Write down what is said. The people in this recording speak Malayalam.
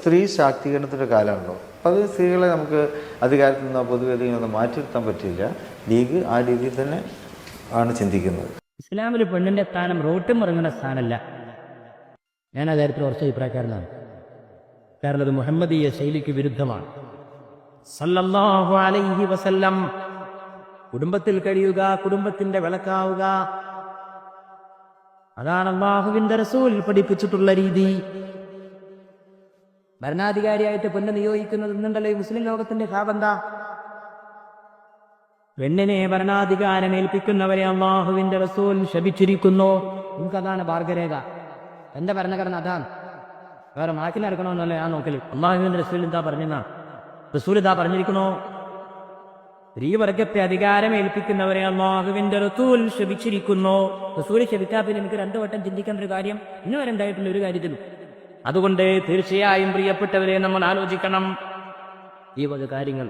സ്ത്രീ ശാക്തീകരണത്തിന്റെ കാലമുണ്ടോ അപ്പോൾ അത് സ്ത്രീകളെ നമുക്ക് അധികാരത്തിൽ നിന്നോ പൊതുവേദിയിൽ നിന്നോ മാറ്റി നിർത്താൻ പറ്റില്ല ലീഗ് ആ രീതിയിൽ തന്നെ ആണ് ചിന്തിക്കുന്നത്. ഇസ്ലാമിൽ പെണ്ണിന്റെ സ്ഥാനം റോട്ടും ഇറങ്ങുന്ന സ്ഥാനമല്ല. ഞാൻ ആ കാര്യത്തിൽ കുറച്ച് അഭിപ്രായക്കാരനാണ്. കാരണം അത് മുഹമ്മദീയ ശൈലിക്ക് വിരുദ്ധമാണ്. സല്ലല്ലാഹു അലൈഹി വസല്ലം കുടുംബത്തിൽ കഴിയുക കുടുംബത്തിന്റെ വിളക്കാവുക. അതാണ് അള്ളാഹുവിന്റെ റസൂൽ പഠിപ്പിച്ചിട്ടുള്ള രീതി. ഭരണാധികാരിയായിട്ട് പൊന്നെ നിയോഗിക്കുന്നത് എന്നുണ്ടല്ലോ ഈ മുസ്ലിം ലോകത്തിന്റെ ഭാവെന്താ പെണ്ണിനെ ഭരണാധികാരം ഏൽപ്പിക്കുന്നവരെ അള്ളാഹുവിന്റെ റസൂൽ ശപിച്ചിരിക്കുന്നു. നമുക്കതാണ് ഭാർഗരേഖ എന്റെ ഭരണഘടന അതാണ്. വേറെ മാറ്റി നടക്കണമെന്നല്ല ഞാൻ നോക്കൽ. അള്ളാഹുവിന്റെ റസൂൽ എന്താ പറഞ്ഞെന്നാ റസൂൽ ഇതാ പറഞ്ഞിരിക്കണോ സ്ത്രീവർഗത്തെ അധികാരം ഏൽപ്പിക്കുന്നവരെ അള്ളാഹുവിന്റെ റസൂൽ ശപിച്ചിരിക്കുന്നു. റസൂൽ പിന്നെ എനിക്ക് രണ്ടു വട്ടം ചിന്തിക്കേണ്ട ഒരു കാര്യം ഇന്നുവരെ ഉണ്ടായിട്ടുള്ള ഒരു കാര്യത്തിലും അതുകൊണ്ട് തീർച്ചയായും പ്രിയപ്പെട്ടവരെ നമ്മൾ ആലോചിക്കണം. ഈ വക കാര്യങ്ങൾ